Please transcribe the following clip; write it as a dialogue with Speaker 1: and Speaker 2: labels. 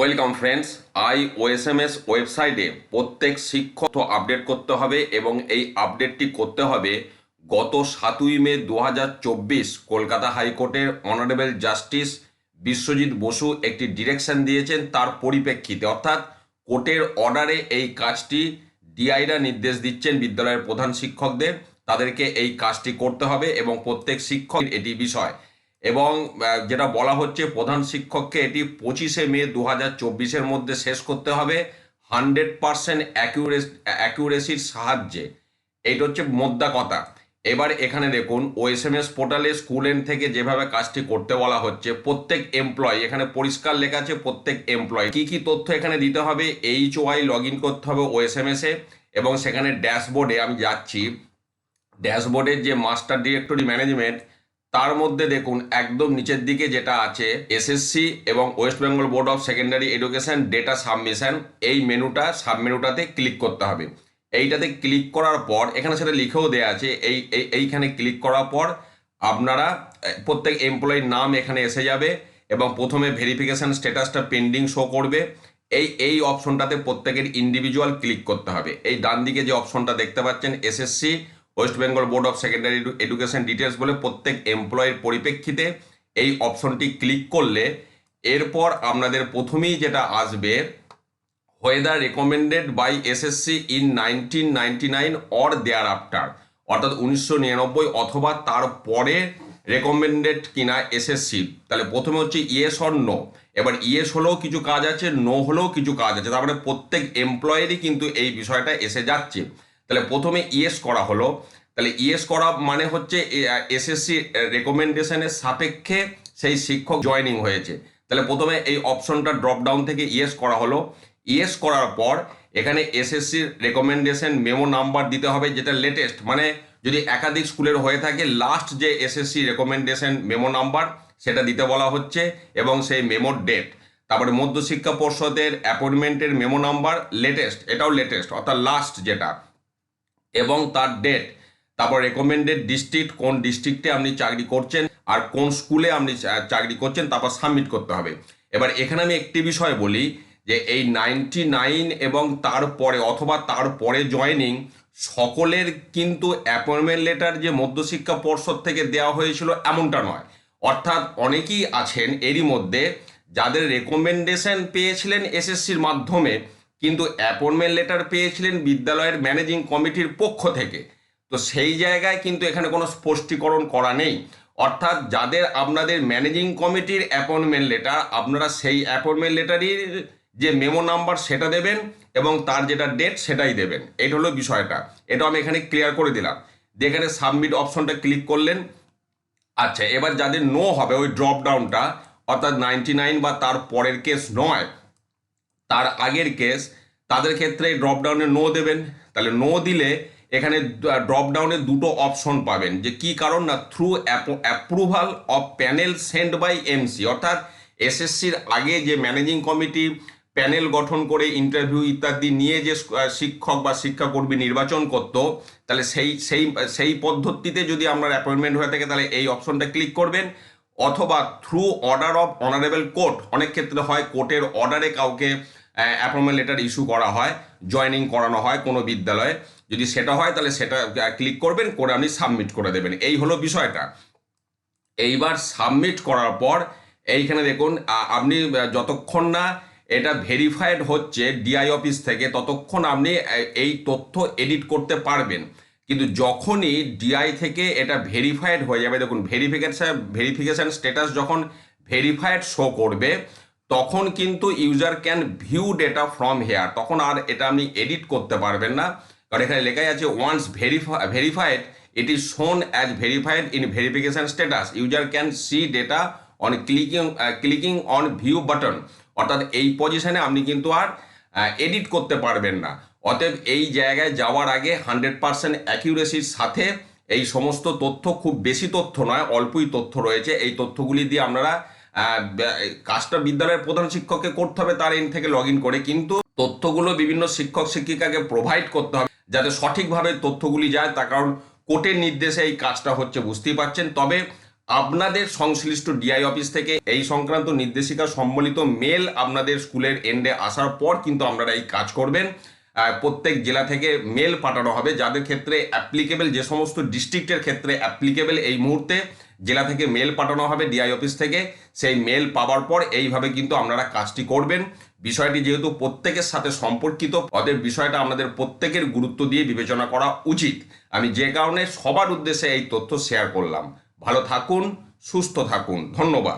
Speaker 1: Welcome friends, I ওএসএমএস ওয়েবসাইটে প্রত্যেক শিক্ষক আপডেট করতে হবে এবং এই আপডেটটি করতে হবে গত সাতই মে দু হাজার চব্বিশ কলকাতা হাইকোর্টের অনারেবল জাস্টিস বিশ্বজিৎ বসু একটি ডিরেকশন দিয়েছেন তার পরিপ্রেক্ষিতে। অর্থাৎ কোর্টের অর্ডারে এই কাজটি ডিআইরা নির্দেশ দিচ্ছেন বিদ্যালয়ের প্রধান শিক্ষকদের। তাদেরকে এই কাজটি করতে হবে এবং প্রত্যেক শিক্ষক এটি বিষয় এবং যেটা বলা হচ্ছে প্রধান শিক্ষককে এটি পঁচিশে মে দু হাজার চব্বিশের মধ্যে শেষ করতে হবে। হান্ড্রেড পার্সেন্ট অ্যাকিউরেসির সাহায্যে। এইটা হচ্ছে মোদ্দা কথা। এবার এখানে দেখুন ওএসএমএস পোর্টালে স্কুল এন্ড থেকে যেভাবে কাজটি করতে বলা হচ্ছে, প্রত্যেক এমপ্লয়, এখানে পরিষ্কার লেখা আছে প্রত্যেক এমপ্লয়। কি কি তথ্য এখানে দিতে হবে? এইচ ওয়াই লগ ইন করতে হবে ওএসএমএস এ এবং সেখানে ড্যাশবোর্ডে আমি যাচ্ছি। ড্যাশবোর্ডের যে মাস্টার ডিরেক্টরি ম্যানেজমেন্ট তার মধ্যে দেখুন, একদম নিচের দিকে যেটা আছে এসএসসি এবং West Bengal board of secondary education data submission এই মেনুটা সাব মেনুটাতে ক্লিক করতে হবে। এইটাতে ক্লিক করার পর, এখানে সেটা লিখেও দেওয়া আছে, এই- এইখানে ক্লিক করার পর আপনারা প্রত্যেক এমপ্লয়ির নাম এখানে এসে যাবে এবং প্রথমে ভেরিফিকেশন স্ট্যাটাসটা পেন্ডিং শো করবে। এই এই অপশনটাতে প্রত্যেকের ইন্ডিভিজুয়াল ক্লিক করতে হবে। এই ডান দিকে যে অপশনটা দেখতে পাচ্ছেন SSC West Bengal board of secondary education details বলে প্রত্যেক এমপ্লয়ের পরিপ্রেক্ষিতে এই অপশনটি ক্লিক করলে এরপর আপনাদের প্রথমেই যেটা আসবে, whether recommended by SSC in 1999 or thereafter, অর্থাৎ উনিশশো নিরানব্বই অথবা তার পরে রেকমেন্ডেড কিনা এসএসসি তাহলে প্রথমে হচ্ছে ইয়েস অর নো এবার ইয়েস হলেও কিছু কাজ আছে নো হলেও কিছু কাজ আছে। তারপরে প্রত্যেক এমপ্লয়েরই কিন্তু এই বিষয়টা এসে যাচ্ছে। তাহলে প্রথমে ইয়েস করা হলো। তাহলে ইয়েস করা মানে হচ্ছে এসএসসি রেকমেন্ডেশনের সাপেক্ষে সেই শিক্ষক জয়েনিং হয়েছে। তাহলে প্রথমে এই অপশনটা ড্রপ ডাউন থেকে ইয়েস করা হলো। ইয়েস করার পর এখানে এসএসসির রেকমেন্ডেশন মেমো নাম্বার দিতে হবে, যেটা লেটেস্ট মানে যদি একাধিক স্কুলের হয়ে থাকে লাস্ট যে এসএসসি রেকমেন্ডেশন মেমো নাম্বার সেটা দিতে বলা হচ্ছে, এবং সেই মেমোর ডেট তারপরে মধ্যশিক্ষা পর্ষদের অ্যাপয়েন্টমেন্টের মেমো নাম্বার লেটেস্ট এটাও লেটেস্ট অর্থাৎ লাস্ট যেটা। এবং তার ডেট তারপর রেকমেন্ডেড ডিস্ট্রিক্ট কোন ডিস্ট্রিক্টে আপনি চাকরি করছেন আর কোন স্কুলে আপনি চাকরি করছেন, তারপর সাবমিট করতে হবে। এবার এখানে আমি একটি বিষয় বলি যে এই নাইনটি নাইন এবং তারপরে অথবা তারপরে জয়েনিং সকলের কিন্তু অ্যাপয়েন্টমেন্ট লেটার যে মধ্যশিক্ষা পর্ষদ থেকে দেওয়া হয়েছিল এমনটা নয়। অর্থাৎ অনেকেই আছেন এরই মধ্যে যাদের রেকমেন্ডেশন পেয়েছিলেন এসএসসির মাধ্যমে কিন্তু অ্যাপয়েন্টমেন্ট লেটার পেয়েছিলেন বিদ্যালয়ের ম্যানেজিং কমিটির পক্ষ থেকে। তো সেই জায়গায় কিন্তু এখানে কোনো স্পষ্টীকরণ করা নেই। অর্থাৎ যাদের আপনাদের ম্যানেজিং কমিটির অ্যাপয়েন্টমেন্ট লেটার আপনারা সেই অ্যাপয়েন্টমেন্ট লেটারই যে মেমো নাম্বার সেটা দেবেন এবং তার যেটা ডেট সেটাই দেবেন। এটা হলো বিষয়টা। এটা আমি এখানে ক্লিয়ার করে দিলাম। দিয়ে এখানে সাবমিট অপশনটা ক্লিক করলেন। আচ্ছা এবার যাদের নো হবে, ওই ড্রপ ডাউনটা অর্থাৎ নাইনটি নাইন বা তার পরের কেস নয় তার আগের কেস তাদের ক্ষেত্রে ড্রপ ডাউনে নো দেবেন। তাহলে নো দিলে এখানে ড্রপ ডাউনে দুটো অপশন পাবেন যে কি কারণ না through approval of panel send by MC অর্থাৎ এসএসসির আগে যে ম্যানেজিং কমিটি প্যানেল গঠন করে ইন্টারভিউ ইত্যাদি নিয়ে যে শিক্ষক বা শিক্ষাকর্মী নির্বাচন করত, তাহলে সেই সেই সেই পদ্ধতিতে যদি আপনার অ্যাপয়েন্টমেন্ট হয়ে থাকে, তাহলে এই অপশনটা ক্লিক করবেন। অথবা through order of honourable court অনেক ক্ষেত্রে হয় কোর্টের অর্ডারে কাউকে অ্যাপয়েন্টমেন্ট লেটার ইস্যু করা হয় জয়েনিং করানো হয় কোনো বিদ্যালয়ে। যদি সেটা হয়, তাহলে সেটা ক্লিক করবেন, করে আপনি সাবমিট করে দেবেন। এই হলো বিষয়টা। এইবার সাবমিট করার পর, এইখানে দেখুন আপনি যতক্ষণ না এটা ভেরিফাইড হচ্ছে ডিআই অফিস থেকে, ততক্ষণ আপনি এই তথ্য এডিট করতে পারবেন। কিন্তু যখনই ডিআই থেকে এটা ভেরিফাইড হয়ে যাবে, দেখুন ভেরিফিকেশন ভেরিফিকেশান স্ট্যাটাস যখন ভেরিফাইড শো করবে তখন কিন্তু user can view data from here তখন আর এটা আপনি এডিট করতে পারবেন না। কারণ এখানে লেখাই আছে once verified it is shown as verified in verification status user can see data on clicking clicking on view button অর্থাৎ এই পজিশনে আপনি কিন্তু আর এডিট করতে পারবেন না। অতএব এই জায়গায় যাওয়ার আগে হান্ড্রেড পার্সেন্ট অ্যাকিউরেসির সাথে এই সমস্ত তথ্য খুব বেশি তথ্য নয়, অল্পই তথ্য রয়েছে। এই তথ্যগুলি দিয়ে আপনারা কাজটা বিদ্যালয়ের প্রধান শিক্ষককে করতে হবে, তার এন থেকে লগ করে। কিন্তু তথ্যগুলো বিভিন্ন শিক্ষক, শিক্ষিকাকে প্রোভাইড করতে হবে, যাতে সঠিকভাবে তথ্যগুলি যায়। তার কারণ কোর্টের নির্দেশে এই কাজটা হচ্ছে, বুঝতেই পারছেন? তবে আপনাদের সংশ্লিষ্ট ডিআই অফিস থেকে এই সংক্রান্ত নির্দেশিকা সম্বলিত মেল আপনাদের স্কুলের এন্ডে আসার পর কিন্তু আপনারা এই কাজ করবেন। প্রত্যেক জেলা থেকে মেল পাঠানো হবে। যাদের ক্ষেত্রে অ্যাপ্লিকেবল যে সমস্ত ডিস্ট্রিক্টের ক্ষেত্রে অ্যাপ্লিকেবল এই মুহূর্তে জেলা থেকে মেল পাঠানো হবে ডিআই অফিস থেকে। সেই মেল পাওয়ার পর এইভাবে কিন্তু আপনারা কাজটি করবেন। বিষয়টি যেহেতু প্রত্যেকের সাথে সম্পর্কিত, অতএব বিষয়টা আমাদের প্রত্যেকের গুরুত্ব দিয়ে বিবেচনা করা উচিত। আমি যে কারণে সবার উদ্দেশ্যে এই তথ্য শেয়ার করলাম। ভালো থাকুন, সুস্থ থাকুন। ধন্যবাদ।